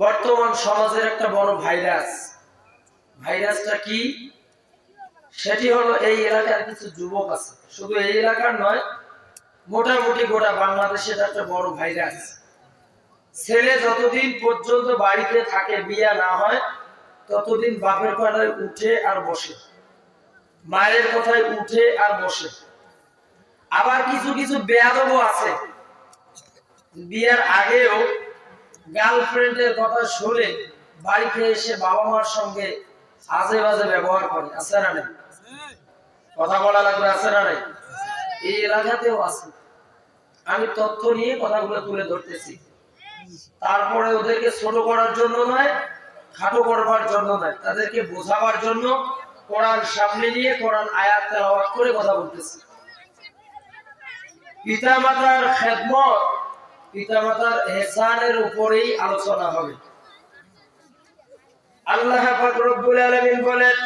বর্তমান সমাজের একটা বড় ভাইরাস। ভাইরাসটা কি? সেটি হলো এই এলাকার কিছু যুবক আছে। শুধু এই এলাকার নয়, মোটামুটি গোটা বাংলাদেশের একটা বড় ভাইরাস। ছেলে যতদিন পর্যন্ত বাড়িতে থাকে, বিয়া না হয়, ততদিন বাপের কথায় উঠে আর বসে। মায়ের কথায় উঠে আর বসে। আবার কিছু কিছু বেয়াদবও আছে। বিয়ার আগেও গার্লফ্রেন্ডের কথা শুনে বাড়িতে এসে বাবা মার সঙ্গে আজে বাজে ব্যবহার করে, আছে না নেই? কথা বলা লাগবে, আছে না নেই? এই এলাকাতেও আছে। আমি তথ্য নিয়ে কথাগুলো তুলে ধরতেছি। তারপরে ওদেরকে ছোট করার জন্য নয়, খাটো করবার জন্য নয়, তাদেরকে বোঝাবার জন্য কোরআন সামনে নিয়ে কোরআন আয়াত তেলাওয়াত করে কথা বলতেছি। পিতা মাতার খেদমত পিতা মাতার এহসানের উপরেই আলোচনা হবে আল্লাহ পাক রব্বুল আলামিন বলেন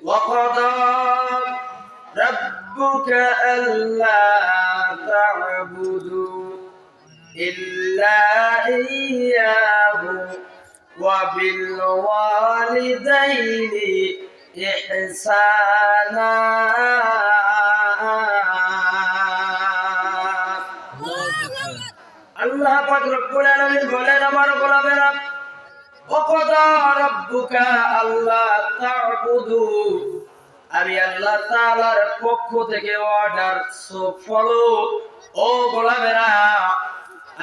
وقضى ربك ألا تعبدوا إلا إياه وبالوالدين إحسانا আমি আল্লাহ পক্ষ থেকে অর্ডার ফলো, ও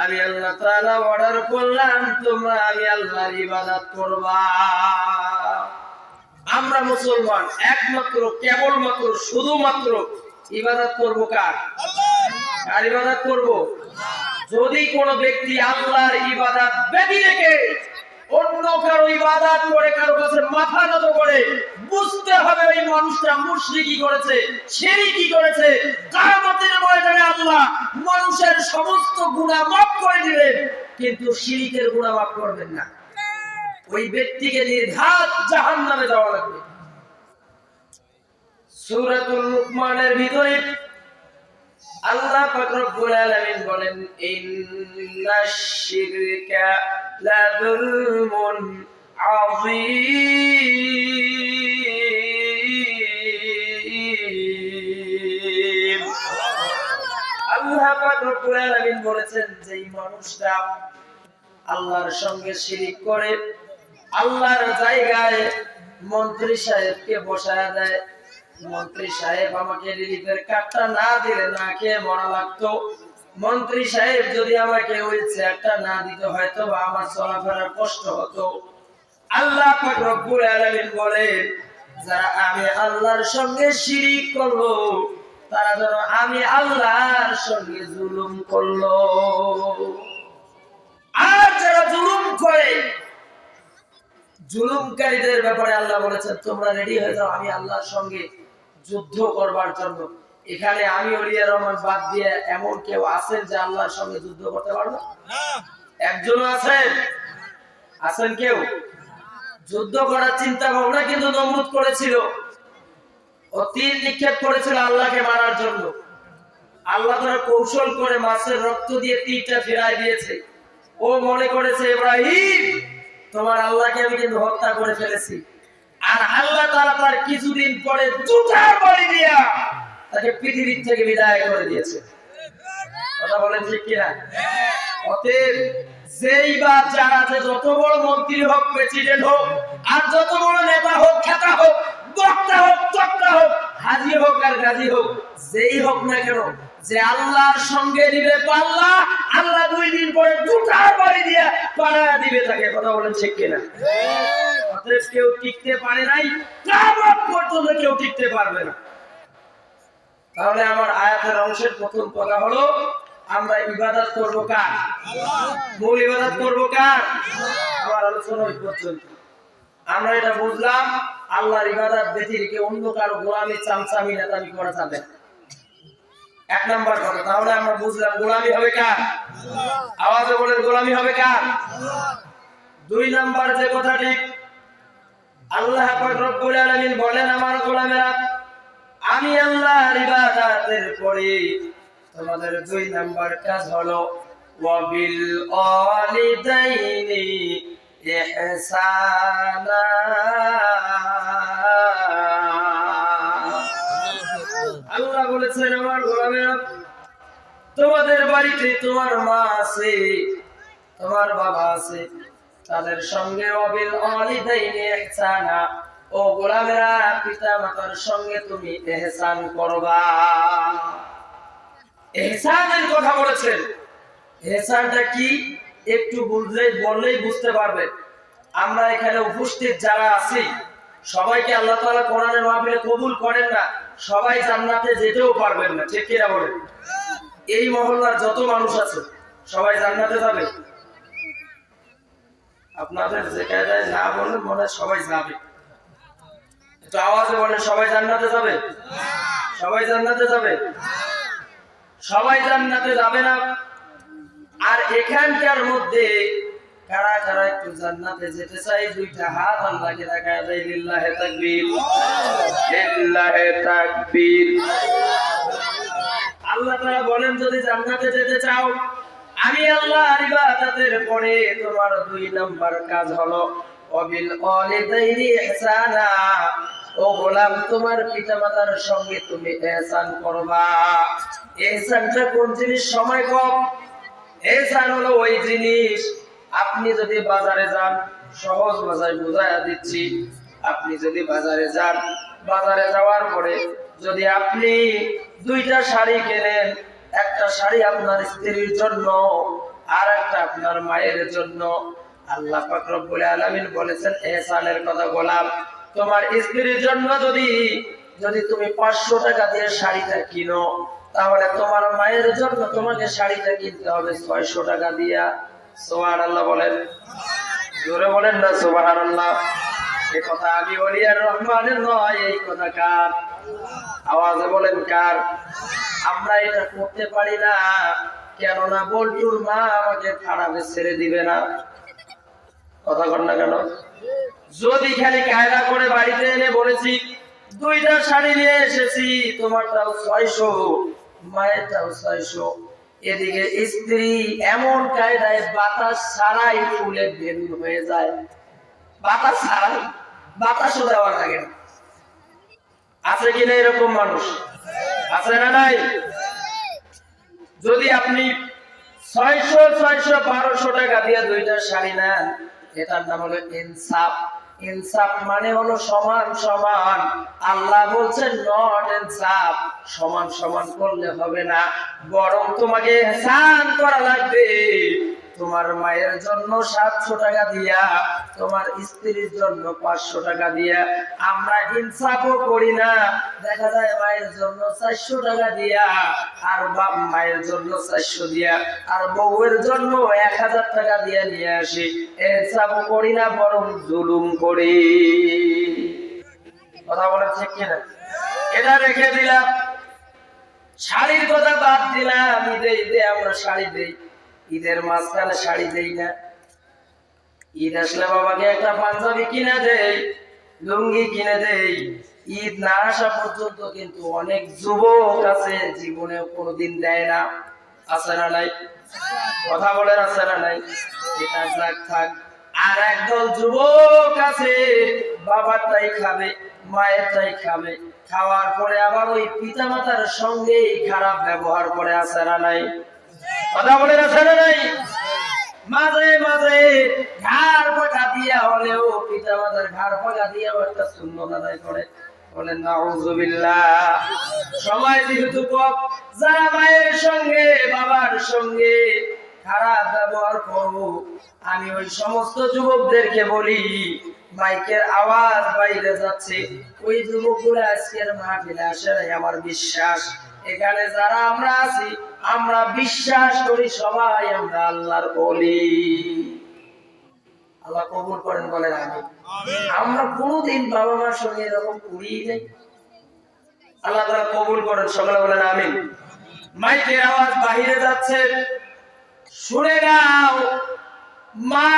আমি আল্লাহ অর্ডার করলাম, তোমরা আমি আল্লাহর ইবাদত করবা। আমরা মুসলমান, একমাত্র, কেবলমাত্র, শুধুমাত্র ইবাদত করব কার? কার ইবাদত করব? যদি কোনো ব্যক্তি আল্লাহর ইবাদত ব্যতি রেখে অন্য কারও ইবাদত করে, কারও কাছে মাথা নত করে, বুঝতে হবে ওই মানুষটা মুশরিকি করেছে শিরকি করেছে। কিয়ামতের ময়দানে আল্লাহ মানুষের সমস্ত গুনাহ মাফ করে দিবেন কিন্তু শিরকের গুনাহ মাফ করবেন না। ওই ব্যক্তিকে নির্ঘাত জাহান্নামে যাওয়া লাগবে। সূরাতুল লুকমানের ভিতরে আল্লাহ পাক আলামিন বলেন ইন্নাশ শিরকা আযীম। আল্লাহ পাক আলামিন বলেছেন যে মানুষটা আল্লাহর সঙ্গে শিরিক করে, আল্লাহর জায়গায় মন্ত্রী সাহেবকে বসায় দেয় মন্ত্রী সাহেব আমাকে রিলিফের কার্ডটা না দিলে না খেয়ে মরা লাগতো। মন্ত্রী সাহেব যদি আমাকে ওই চেয়ারটা না দিতে, হয়তো বা আমার চলাফেরার কষ্ট হতো। আল্লাহ রব্বুল আলামিন বলেন, যারা আমি আল্লাহর সঙ্গে শিরিক করল, তারা যেন আমি আল্লাহর সঙ্গে জুলুম করল। আর যারা জুলুম করে, জুলুমকারীদের ব্যাপারে আল্লাহ বলেছেন, তোমরা রেডি হয়ে যাও, আমি আল্লাহর সঙ্গে যুদ্ধ করবার জন্য। এখানে আমি অলিয়া রহমান বাদ দিয়ে এমন কেউ আছেন যে আল্লাহর সঙ্গে যুদ্ধ করতে পারবে? একজন আছেন? আছেন কেউ? যুদ্ধ করার চিন্তা ভাবনা কিন্তু নমরুদ করেছিল। ও তীর নিক্ষেপ করেছিল আল্লাহকে মারার জন্য। আল্লাহ তারা কৌশল করে মাছের রক্ত দিয়ে তীরটা ফেরাই দিয়েছে। ও মনে করেছে, ইব্রাহিম, তোমার আল্লাহকে আমি কিন্তু হত্যা করে ফেলেছি। আর আল্লাহ তাআলা তার কিছুদিন পরে জুতার বাড়ি দিয়া তাকে পৃথিবীর থেকে বিদায় করে দিয়েছে। কথা বলেন ঠিক কিনা? অতএব যেই বা যারা যে যত বড় মন্ত্রী হোক, প্রেসিডেন্ট হোক, আর যত বড় নেতা হোক, খেতা হোক, বক্তা হোক হোক, হাজি হোক আর গাজী হোক, যেই হোক না কেন, যে আল্লাহর সঙ্গে দিবে পাল্লা, আল্লাহ দুই দিন পরে দুটার বাড়ি দিয়ে পাড়া দিবে তাকে। কথা বলেন ঠিক কিনা? অতএব কেউ টিকতে পারে নাই কিয়ামত পর্যন্ত কেউ টিকতে পারবে না। তাহলে আমার আয়াতের অংশের প্রথম কথা হলো, আমরা ইবাদত করব কার? মূল ইবাদত করব কার? আমার আলোচনা পর্যন্ত। আমরা এটা বুঝলাম, আল্লাহর ইবাদত অন্য কারও গোলামি, চামচামি, নেতামি করা যাবে এক নাম্বার কথা, তাহলে আমরা বুঝলাম গোলামি হবে কার? আওয়াজে বলেন গোলামি হবে কার? দুই নাম্বার যে কথাটি আল্লাহ রব্বুল বলেন, আমার গোলামেরা, আমি আল্লাহ পরে তোমাদের দুই নাম্বার কাজ হলো, ওয়াবিল ওয়ালিদাইনি ইহসানা। আল্লাহ বলেছেন, আমার গোলামেরা, তোমাদের বাড়িতে তোমার মা আছে, তোমার বাবা আছে তাদের সঙ্গে অবিল অলিদাইনি ইহসানা। ও গোলামেরা পিতা মাতার সঙ্গে তুমি এহসান করবা। এহসানের কথা বলেছেন। এহসানটা কি? একটু বুঝলে বললেই বুঝতে পারবে। আমরা এখানে উপস্থিত যারা আছি, সবাইকে আল্লাহ তাআলা কোরআনের মাহফিলে কবুল করেন না, সবাই জান্নাতে যেতেও পারবেন না। ঠিক কিনা বলেন? এই মহল্লার যত মানুষ আছে, সবাই জান্নাতে যাবে। আপনাদের যে না বললেন মনে সবাই যাবে। একটু আওয়াজে বলেন, সবাই জান্নাতে যাবে? সবাই জান্নাতে যাবে? সবাই জান্নাতে যাবে না? আর এখানকার মধ্যে কারা কারা একটু জান্নাতে যেতে চাই দুইটা হাত আল্লাহকে দেখায় দেয় লিল্লাহে তাকবীর। লিল্লাহে তাকবীর। আল্লাহ তাআলা বলেন, যদি জান্নাতে যেতে চাও আমি আল্লাহ ইবাদতের পরে তোমার দুই নাম্বার কাজ হলো অবিল ওয়ালিদাইনি ইহসানা। ও গোলাম, তোমার পিতামাতার সঙ্গে তুমি ইহসান করবা। ইহসানটা কোন জিনিস? সময় কম। এহসান হলো ওই জিনিস। আপনি যদি বাজারে যান, সহজ ভাষায় বুঝাইয়া দিচ্ছি, আপনি যদি বাজারে যান, বাজারে যাওয়ার পরে যদি আপনি দুইটা শাড়ি কেনেন একটা শাড়ি আপনার স্ত্রীর জন্য আর একটা আপনার মায়ের জন্য। আল্লাহ পাক রব্বুল আলামিন বলেছেন এহসানের কথা বললাম তোমার স্ত্রীর জন্য যদি যদি তুমি পাঁচশো টাকা দিয়ে শাড়িটা কিনো, তাহলে তোমার মায়ের জন্য তোমাকে শাড়িটা কিনতে হবে ছয়শো টাকা দিয়া। সোহান আল্লাহ বলেন। জোরে বলেন না সোহান আল্লাহ এ কথা আমি বলি আর রহমানের নয়, এই কথা কার? আওয়াজে বলেন কার? আমরা এটা করতে পারি না। কেননা বল্টুর মা আমাকে খারাপে ছেড়ে দিবে না। কথা কর না কেন? যদি খালি কায়দা করে বাড়িতে এনে বলেছি, দুইটা শাড়ি নিয়ে এসেছি, তোমারটাও ছয়শো, মায়েরটাও ছয়শো। এদিকে স্ত্রী এমন কায়দায় বাতাস ছাড়াই ফুলে বেলুন হয়ে যায়। বাতাস ছাড়াই, বাতাসও দেওয়া লাগে না। আছে কিনা এরকম মানুষ? আছে না নাই? যদি আপনি ছয়শো ছয়শো, বারোশো টাকা দিয়ে দুইটা শাড়ি নেন, এটার নাম হলো ইনসাফ। ইনসাফ মানে হলো সমান সমান। আল্লাহ বলছেন, নট ইনসাফ। সমান সমান করলে হবে না। বরং তোমাকে এহসান করা লাগবে। তোমার মায়ের জন্য সাতশো টাকা দিয়া, তোমার স্ত্রীর জন্য পাঁচশো টাকা দিয়া। আমরা ইনসাফও করি না। দেখা যায় মায়ের জন্য চারশো টাকা দিয়া, আর বাপ মায়ের জন্য চারশো দিয়া, আর বউয়ের জন্য এক হাজার টাকা দিয়া নিয়ে আসি। ইনসাফও করি না, বরং জুলুম করি। কথা বলেন ঠিক কিনা? এটা রেখে দিলাম। শাড়ির কথা বাদ দিলাম। ঈদে ঈদে আমরা শাড়ি দেই। ঈদের মাঝখানে শাড়ি দেই না। ঈদ আসলে বাবাকে একটা পাঞ্জাবি কিনে দেই, লুঙ্গি কিনে দেই। ঈদ না আসা পর্যন্ত কিন্তু অনেক যুবক আছে জীবনে কোনোদিন দেয় না। আছে না নাই? কথা বলেন, আছে না নাই? এটা থাক। আর একদল যুবক আছে বাবারটাই খাবে মায়েরটাই খাবে। খাওয়ার পরে আবার ওই পিতা মাতার সঙ্গে খারাপ ব্যবহার করে, আছে না নাই? কথা নাই? মাঝে মাঝে পাকা দিয়া হলেও পিতা মাতার পাকা দিয়েও একটা আদায় করে। ব্যবহার করব, আমি ওই সমস্ত যুবকদেরকে বলি, মাইকের আওয়াজ বাইরে যাচ্ছে। ওই যুবকগুলো আজকের মাহফিলে আসে আমার বিশ্বাস। এখানে যারা আমরা আছি আমরা বিশ্বাস করি সবাই আমরা আল্লাহর বলি আল্লাহ কবুল করেন বলেন আমি। আমরা কোনোদিন বাবা মার সঙ্গে এরকম করি নাই। আল্লাহ তারা কবুল করেন সকালে বলেন আমিন। মাইকের আওয়াজ বাহিরে যাচ্ছে। শুনে নাও মা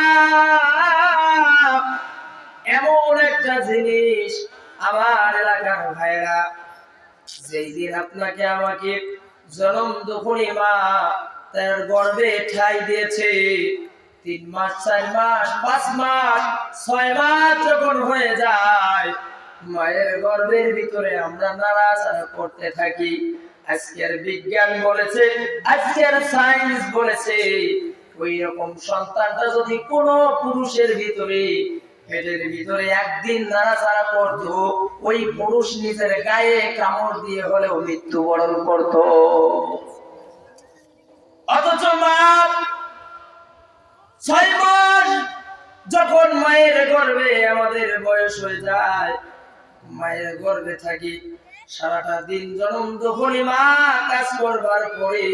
এমন একটা জিনিস আমার এলাকার ভাইরা যেই দিন আপনাকে আমাকে জনম দুপুরি মা তার গর্ভে ঠাই দিয়েছে। তিন মাস, চার মাস, পাঁচ মাস, ছয় মাস যখন হয়ে যায়, মায়ের গর্ভের ভিতরে আমরা নাড়াচাড়া করতে থাকি। আজকের বিজ্ঞান বলেছে, আজকের সায়েন্স বলেছে ওই রকম সন্তানটা যদি কোনো পুরুষের ভিতরে পেটের ভিতরে একদিন নাড়াচাড়া করতো, ওই পুরুষ নিজের গায়ে কামড় দিয়ে হলেও মৃত্যুবরণ করত। অথচ যখন মায়ের গর্ভে আমাদের বয়স হয়ে যায়, মায়ের গর্বে থাকি, সারাটা দিন জনম দখলি মা কাজ করবার পরে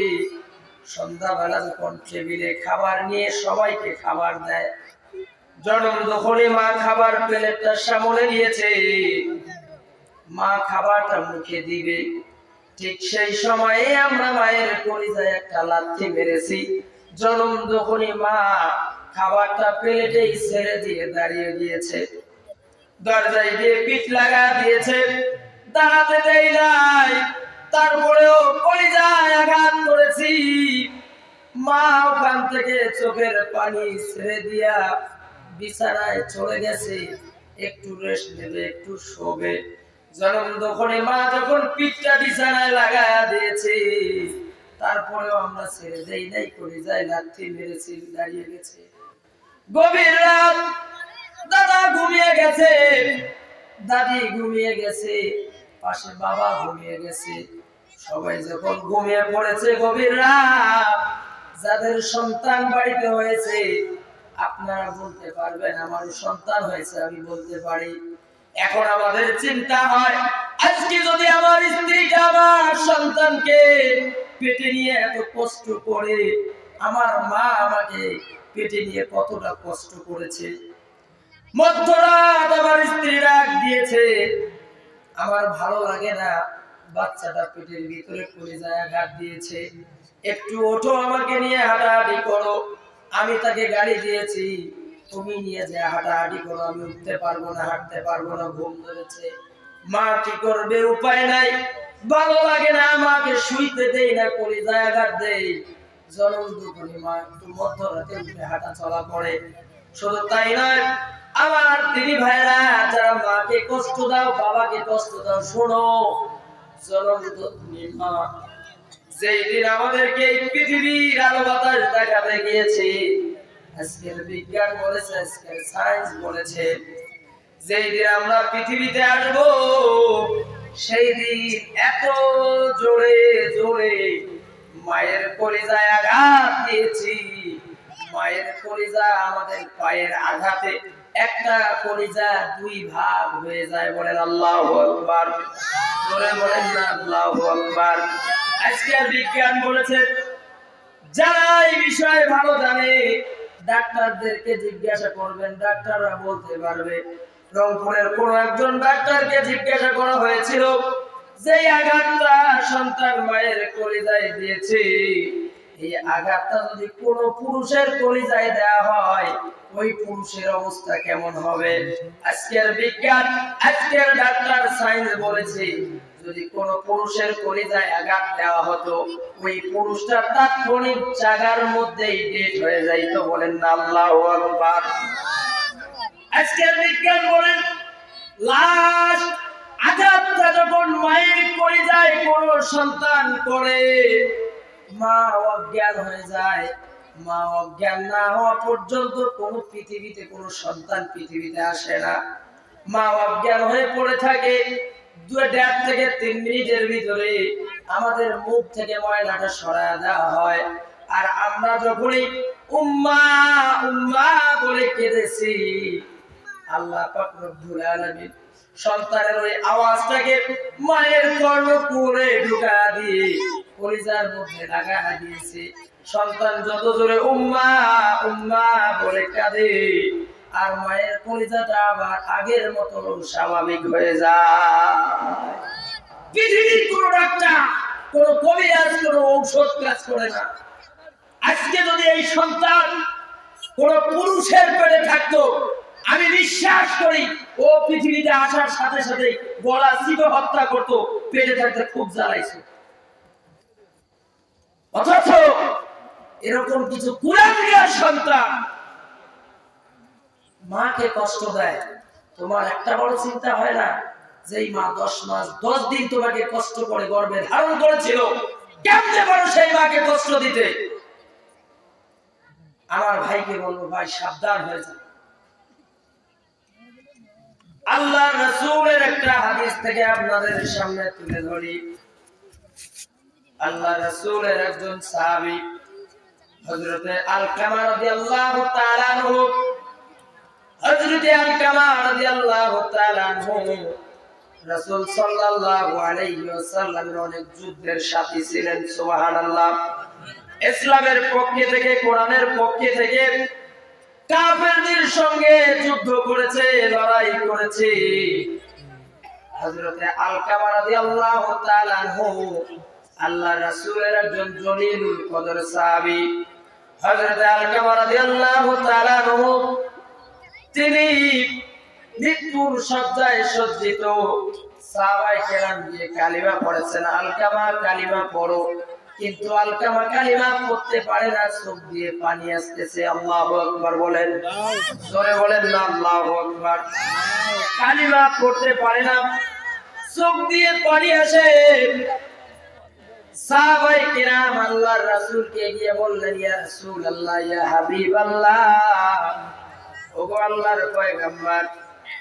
সন্ধ্যাবেলা যখন টেবিলে খাবার নিয়ে সবাইকে খাবার দেয় জনম দখলি মা খাবার প্লেটটা সামনে দিয়েছে মা খাবারটা মুখে দিবে। ঠিক সেই সময়ে আমরা মায়ের পরিচয় একটা লাথি মেরেছি। জনম যখনই মা খাবারটা প্লেটেই ছেড়ে দিয়ে দাঁড়িয়ে গিয়েছে। দরজায় গিয়ে পিঠ লাগা দিয়েছে। দাঁড়াতে দেই নাই। তারপরেও কলিজায় আঘাত করেছি। মা ওখান থেকে চোখের পানি ছেড়ে দিয়া বিছানায় চলে গেছে। একটু রেস্ট নেবে, একটু শোবে। জনম দখনে মা যখন পিঠটা বিছানায় লাগা দিয়েছে, তারপরেও আমরা ছেড়ে দেই নাই করে যাই লাথি মেরেছি, দাঁড়িয়ে গেছে। গভীর রাত, দাদা ঘুমিয়ে গেছে, দাদি ঘুমিয়ে গেছে, পাশে বাবা ঘুমিয়ে গেছে। সবাই যখন ঘুমিয়ে পড়েছে গভীর রাত, যাদের সন্তান বাড়িতে হয়েছে আপনারা বলতে পারবেন, আমার সন্তান হয়েছে, আমি বলতে পারি। এখন আমাদের চিন্তা হয়, আজকে যদি আমার স্ত্রীটা আমার সন্তানকে পেটে নিয়ে এত কষ্ট করে, আমার মা আমাকে পেটে নিয়ে কতটা কষ্ট করেছে? মধ্যরাত আমার স্ত্রী ডাক দিয়েছে, আমার ভালো লাগে না, বাচ্চাটা পেটের ভিতরে পড়ে যায়, আঘাত দিয়েছে। একটু ওঠো আমাকে নিয়ে, হাঁটাহাঁটি করো। আমি তাকে গাড়ি দিয়েছি, তুমি নিয়ে যে হাঁটাহাঁটি করো, আমি উঠতে পারব না, হাঁটতে পারব না, ঘুম ধরেছে। মা কি করবে? উপায় নাই। ভালো লাগে না, মাকে শুইতে দেই না করে আঘাত দেই। জনম দুপুরি মা একটু মধ্যরাতে উঠে হাঁটা চলা করে। শুধু তাই নয়, আমার দিদি ভাইরা যারা মাকে কষ্ট দাও, বাবাকে কষ্ট দাও, শোনো। জনম দুপুরি মা আমাদেরকে এই পৃথিবীর আলো বাতাস দেখাতে গিয়েছে আজকের বিজ্ঞান বলেছে, আজকের সায়েন্স বলেছে আমরা পৃথিবীতে আসব, সেই দিন এত জোরে জোরে মায়ের কলিজায় আঘাত দিয়েছি। মায়ের কলিজা আমাদের পায়ের আঘাতে একটা কলিজা দুই ভাগ হয়ে যায় বলেন আল্লাহ আকবার। জোরে বলেন না, আল্লাহ আকবার। আজকে বিজ্ঞান বলেছে যারা এই বিষয়ে ভালো জানে, ডাক্তারদেরকে জিজ্ঞাসা করবেন, ডাক্তাররা বলতে পারবে। রংপুরের কোন একজন ডাক্তারকে জিজ্ঞাসা করা হয়েছিল যে আঘাতটা সন্তান মায়ের কলিজায় দিয়েছে, এই আঘাতটা যদি কোন পুরুষের কলিজায় দেওয়া হয়, ওই পুরুষের অবস্থা কেমন হবে? আজকের বিজ্ঞান, আজকের ডাক্তার সায়েন্স বলেছে যদি কোন পুরুষের কলিজায় আঘাত দেওয়া হতো, ওই পুরুষটা তাৎক্ষণিক জায়গার মধ্যেই ডেট হয়ে যাইতো বলেন আল্লাহু আজকের বিজ্ঞান বলেন আঘাতটা যখন মায়ের কলিজায় কোন সন্তান করে, মা অজ্ঞান হয়ে যায়। মা অজ্ঞান না হওয়া পর্যন্ত কোন পৃথিবীতে কোন সন্তান পৃথিবীতে আসে না। মা অজ্ঞান হয়ে পড়ে থাকে। আমাদের মুখ থেকে ময়লাটা দেওয়া হয়। আর আমরা যখনই উম্মা উম্মা বলে কেঁদেছি, আল্লাহ সন্তানের ওই আওয়াজটাকে মায়ের ঢুকা দিয়ে মধ্যে লাগা দিয়েছে। সন্তান যত জোরে উম্মা উম্মা বলে কাঁদে আর মায়ের কলিজাটা আবার আগের মতো স্বাভাবিক হয়ে যায়। পৃথিবীর কোন ডাক্তার, কোন কবিরাজ, কোন ঔষধ কাজ করে না। আজকে যদি এই সন্তান কোন পুরুষের পেটে থাকতো, আমি বিশ্বাস করি ও পৃথিবীতে আসার সাথে সাথে গলা চিপে হত্যা করতো, পেটে থাকতে খুব জ্বালাইছে। অথচ এরকম কিছু কুলাঙ্গার সন্তান মাকে কষ্ট দেয়। তোমার একটা বড় চিন্তা হয় না যে মা দশ মাস, দশ দিন তোমাকে কষ্ট করে গর্বে ধারণ করেছিল? কেমনে পারো সেই মাকে কষ্ট দিতে? আমার ভাইকে বলব, ভাই, সাবধান হয়ে যান আল্লাহ রসুলের একটা হাদিস থেকে আপনাদের সামনে তুলে ধরি। আল্লাহ রসুলের একজন সাহাবী, হযরতে আলকামা রাদিয়াল্লাহু তাআলা আনহু হযরতে আলকামা রাদিয়াল্লাহু তাআলা রাসূল সাল্লাল্লাহু আলাইহি ওয়াসাল্লামের অনেক যুদ্ধের সাথী ছিলেন, সুবহানাল্লাহ। ইসলামের পক্ষে থেকে, কোরআনের পক্ষে থেকে কাফেরদের সঙ্গে যুদ্ধ করেছে, লড়াই করেছে। হযরতে আলকামা রাদিয়াল্লাহু তাআলা আনহু আল্লাহ রাসূলের একজন জলিলুল কদর সাহাবী। হযরত আলকামা রাদিয়াল্লাহু তাআলা আনহু তিনি মৃত্যুর সজ্জায় সজ্জিত। সাহাবায়ে কেরাম দিয়ে কালিমা পড়েছেন, আলকামা কালিমা পড়ো। কিন্তু আলকামা কালিমা পড়তে পারে না, চোখ দিয়ে পানি আসতেছে, আল্লাহু আকবার বলেন। জোরে বলেন না, আল্লাহু আকবার। কালিমা পড়তে পারে না, চোখ দিয়ে পানি আসে। সাহাবাই কিরাম আল্লাহর রাসূলকে গিয়ে বললেন, ইয়া রাসূলুল্লাহ, ইয়া হাবিবাল্লাহ।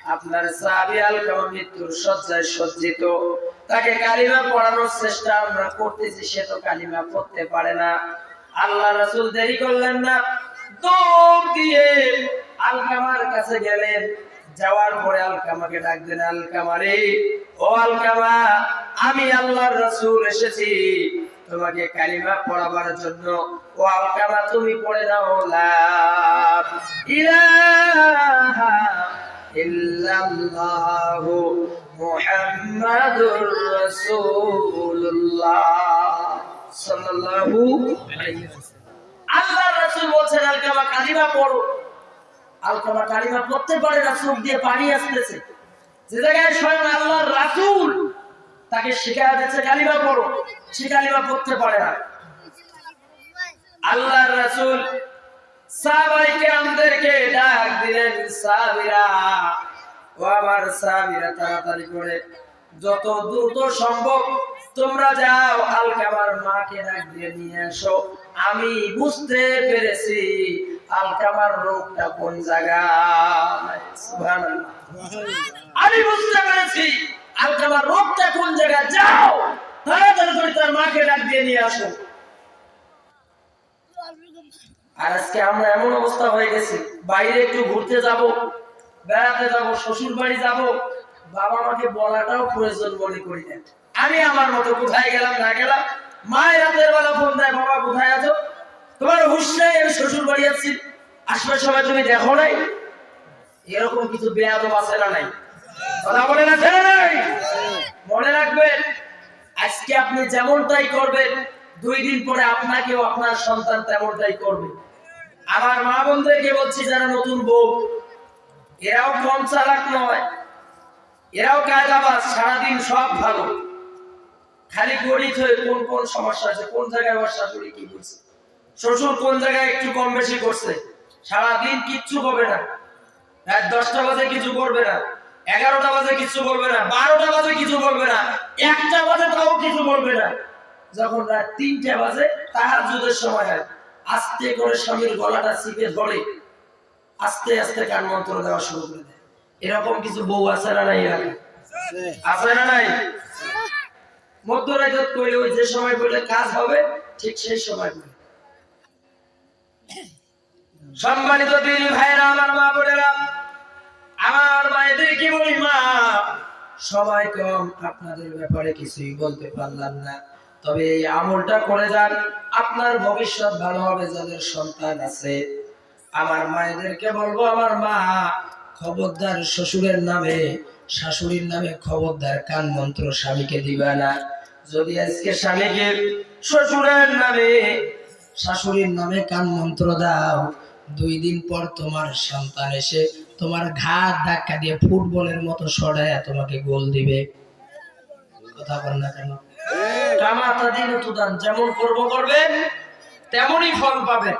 আপনার মৃত্যুর সজ্জিত। তাকে কালিমা পড়ানোর চেষ্টা আমরা করতেছি, সে তো কালিমা পড়তে পারে না। আল্লাহ রাসূল দেরি করলেন না। দিয়ে আলকামার কাছে গেলেন। যাওয়ার পরে আলকামাকে ডাক দেন আলকামা ও আলকামা আমি আল্লাহর রাসূল এসেছি। তোমাকে কালিমা পড়াবার জন্য। ও আলকামা, তুমি পড়ে নাও। আল্লাহ রাসূল বলছেন, আলকামা, কালিমা পড়ো। আলকামা, কালিমা পড়তে পারে না দিয়ে পানি আসতেছে। যে জায়গায় স্বয়ং আল্লাহর রাসূল তাকে শিখায়া দিচ্ছে কালিমা পড়ো। সে কালিমা পড়তে পারে না। আল্লাহর রাসূল কেরামদেরকে ডাক দিলেন ও আমার তাড়াতাড়ি করে, যত দ্রুত সম্ভব তোমরা যাও আলকামার মাকে ডাক দিয়ে নিয়ে এসো। আমি বুঝতে পেরেছি আলকামার রোগটা কোন জায়গায়। আমি বুঝতে পেরেছি। আলকামার রোগটা কোন জায়গায়? যাও! তাড়াতাড়ি করে তার মাকে ডাক দিয়ে নিয়ে আসো। আর আজকে আমরা এমন অবস্থা হয়ে গেছি, বাইরে একটু ঘুরতে যাব, বেড়াতে যাব, শ্বশুর বাড়ি যাব, বাবা মাকে বলাটাও প্রয়োজন মনে করি না। আমি আমার মতো কোথায় গেলাম, না গেলাম? মায়ের রাতের বেলা ফোন দেয়, বাবা, কোথায় আছো? তোমার হুশ নাই, আমি শ্বশুর বাড়ি আছি আসবার সময় তুমি দেখো নাই? এরকম কিছু বেয়াদব আছে না নাই? কথা বলে না মনে রাখবেন, আজকে আপনি যেমনটাই করবেন, দুই দিন পরে আপনাকেও আপনার সন্তান তেমনটাই করবে। আমার মা বলছি, যারা নতুন বউ, এরাও কম চালাক নয়, এরাও সারাদিন সব ভালো। খালি গরিব হয়ে কোন কোন সমস্যা আছে, কোন জায়গায় ওর শাশুড়ি কি করছে? শ্বশুর কোন জায়গায় একটু কম বেশি করছে? সারাদিন কিচ্ছু হবে না। রাত দশটা বাজে কিছু করবে না। এগারোটা বাজে কিছু বলবে না, বারোটা বাজে কিছু বলবে না, একটা বাজে তাও কিছু বলবে না। যখন রাত তিনটে বাজে, তাহার যুদ্ধের সময় হয়। আস্তে করে স্বামীর গলাটা চিপে ধরে আস্তে আস্তে কান মন্ত্র দেওয়া শুরু করে দেয়। এরকম কিছু বউ আছে না নাই আছে না নাই? মধ্যরাত কইলে ওই যে সময় বলে কাজ হবে, ঠিক সেই সময় বলে সম্মানিত দিনী ভাইরা আমার মা বোনেরা আমার কি বলি মা সবাই কম, আপনাদের ব্যাপারে কিছুই বলতে পারলাম না। তবে এই আমলটা করে যান, আপনার ভবিষ্যৎ ভালো হবে যাদের সন্তান আছে। আমার মায়েদেরকে বলব, আমার মা খবরদার শ্বশুরের নামে, শাশুড়ির নামে খবরদার কান মন্ত্র স্বামীকে দিবা না। যদি আজকে স্বামীকে শ্বশুরের নামে, শাশুড়ির নামে কান মন্ত্র দাও, দুই দিন পর তোমার সন্তান এসে তোমার ঘাট ধাক্কা দিয়ে ফুটবলের মতো সরায় তোমাকে গোল দিবে। কথা বল না কেন? যেমন করব করবেন তেমনই ফল পাবেন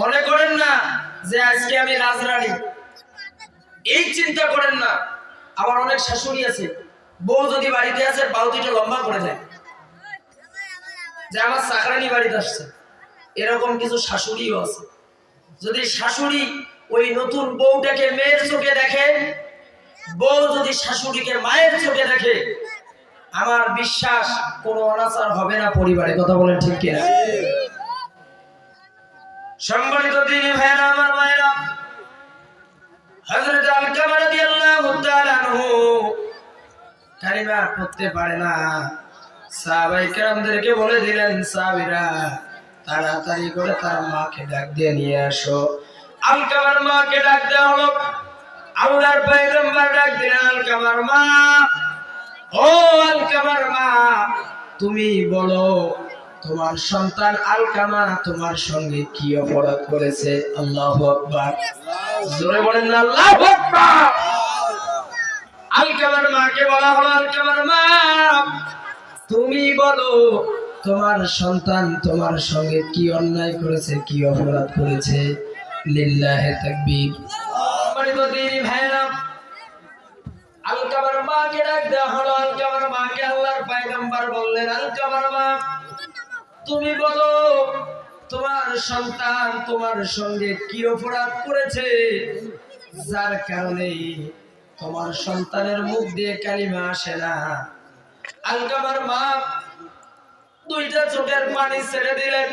মনে করেন না যে আজকে আমি রাজরানী এই চিন্তা করেন না। আমার অনেক শাশুড়ি আছে। বউ যদি বাড়িতে আছে দুটো লম্বা করে যায় যে আমার চাকরানি বাড়িতে আসছে। এরকম কিছু শাশুড়িও আছে। যদি শাশুড়ি ওই নতুন বউটাকে মেয়ের চোখে দেখে, বউ যদি শাশুড়িকে মায়ের চোখে দেখে, আমার বিশ্বাস কোনো অনাচার হবে না পরিবারে, কথা বলেন ঠিক কিনা? তাড়াতাড়ি করে তার মাকে ডাক দিয়ে নিয়ে আসো। আলকামার মাকে ডাক দেওয়া হলো। আল্লাহর পয়গম্বর ডাক দিলেন, আলকামার মা। ও আলকামার মা, তুমি বলো, তোমার সন্তান আলকামা তোমার সঙ্গে কি অপরাধ করেছে? আল্লাহ আকবার। জোরে বলেন আল্লাহু আকবার। আলকামার মাকে বলা হলো, আলকামার মা, তুমি বলো, তোমার সন্তান তোমার সঙ্গে কি অন্যায় করেছে, কি অপরাধ করেছে? লিল্লাহে তাকবীর। ভাইরা ডাক হলো আল্লাহর বললেন মা, তুমি বলো, তোমার সন্তান তোমার সঙ্গে কি অপরাধ করেছে? যার কারণে তোমার সন্তানের মুখ দিয়ে কালিমা আসে না। আলকামার মা দুইটা চোখের পানি ছেড়ে দিলেন।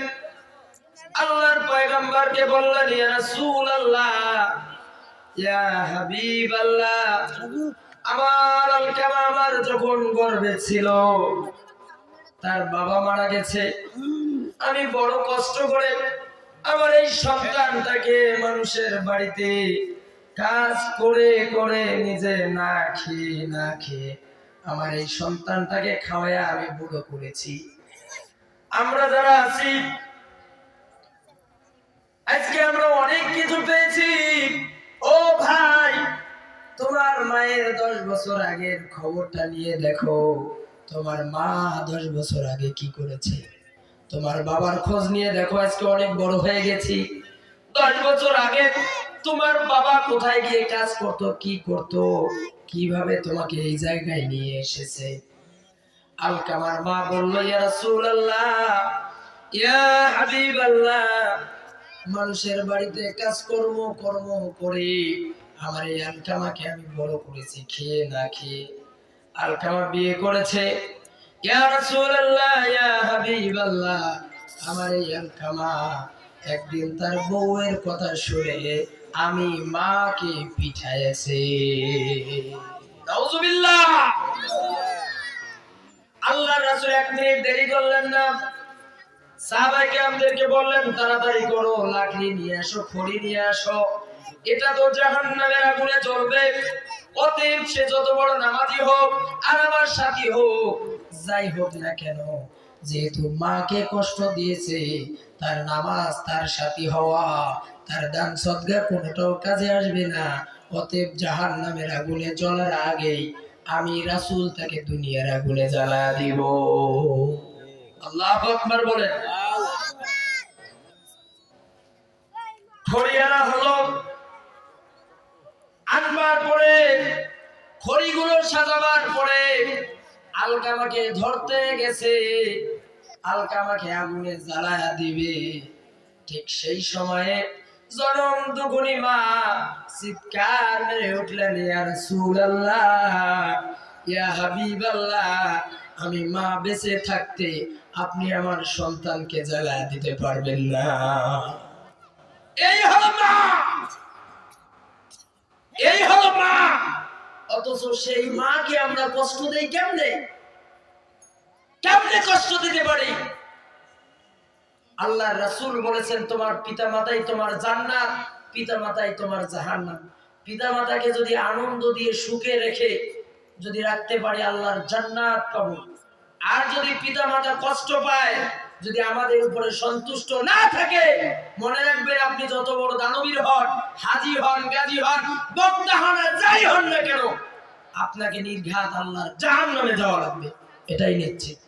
আল্লাহর পয়গম্বরকে বললেন, ইয়া রাসূলুল্লাহ, ইয়া হাবিবাল্লাহ, আমার আলকামা আমার যখন গর্ভে ছিল, তার বাবা মারা গেছে। আমি বড় কষ্ট করে আমার এই সন্তানটাকে মানুষের বাড়িতে কাজ করে করে নিজে না খেয়ে না খেয়ে আমার এই সন্তানটাকে খাওয়ায় আমি বুড়ো করেছি। আমরা যারা আছি আজকে আমরা অনেক কিছু পেয়েছি। ও ভাই, তোমার মায়ের দশ বছর আগের খবরটা নিয়ে দেখো। তোমার মা দশ বছর আগে কি করেছে? তোমার বাবার খোঁজ নিয়ে দেখো, আজকে অনেক বড় হয়ে গেছি। দশ বছর আগে তোমার বাবা কোথায় গিয়ে কাজ করতো, কি করতো, কীভাবে তোমাকে এই জায়গায় নিয়ে এসেছে? আলকামার মা বলল, ইয়া রাসূলুল্লাহ, ইয়া হাবিবাল্লাহ মানুষের বাড়িতে কাজ কর্ম কর্ম করে আমার এই আলকামাকে আমি বড় করেছি, খেয়ে না খেয়ে। আলকামা বিয়ে করেছে। আমার এই আলকামা একদিন তার বউয়ের কথা শুনে আমি মাকে পিঠাইছে আল্লাহ রাসূল এক দেরি করলেন না। সাহাবাইকে আমাদেরকে বললেন, তাড়াতাড়ি করো লাকড়ি নিয়ে আসো খড়ি নিয়ে আসো এটা তো জাহান্নামের আগুনে জ্বলবে। অতএব সে যত বড় নামাজি হোক, আর আমার সাথী হোক, যাই হোক না কেন, যেহেতু মাকে কষ্ট দিয়েছে, তার নামাজ, তার সাথী হওয়া, তার দান সদ্গা কোনোটাও কাজে আসবে না। অতএব জাহান নামের আগুনে জ্বলার আগেই আমি রাসুল তাকে দুনিয়ার আগুনে জ্বালা দিব। আল্লাহ আকবার বলেন। খড়িয়ানা হলো আনবার পরে খড়িগুলো সাজাবার পরে আলকামাকে ধরতে গেছে। আলকামাকে আগুনে জ্বালায়া দিবে। ঠিক সেই সময়ে জনম দুগুনি মা চিৎকার মেরে উঠলেন ইয়া রাসূলুল্লাহ ইয়া হাবিবাল্লাহ আমি মা বেঁচে থাকতে আপনি আমার সন্তানকে জ্বালায়া দিতে পারবেন না। এই হলো মা! এই হলো মা! অথচ সেই মাকে আমরা কষ্ট দেই কেমনে? কেমনে কষ্ট দিতে পারি? আল্লাহ রাসূল বলেছেন, তোমার পিতা মাতাই তোমার জান্নাত পিতা মাতাই তোমার জাহান্নাম। পিতা মাতাকে যদি আনন্দ দিয়ে সুখে রেখে যদি রাখতে পারি আল্লাহর জান্নাত পাবো। আর যদি পিতা মাতা কষ্ট পায়, যদি আমাদের উপরে সন্তুষ্ট না থাকে, মনে রাখবেন আপনি যত বড় দানবীর হন, হাজি হন, গাজী হন, বক্তা হন আর যাই হন না কেন, আপনাকে নির্ঘাত আল্লাহর জাহান্নামে যাওয়া লাগবে, এটাই নিশ্চিত।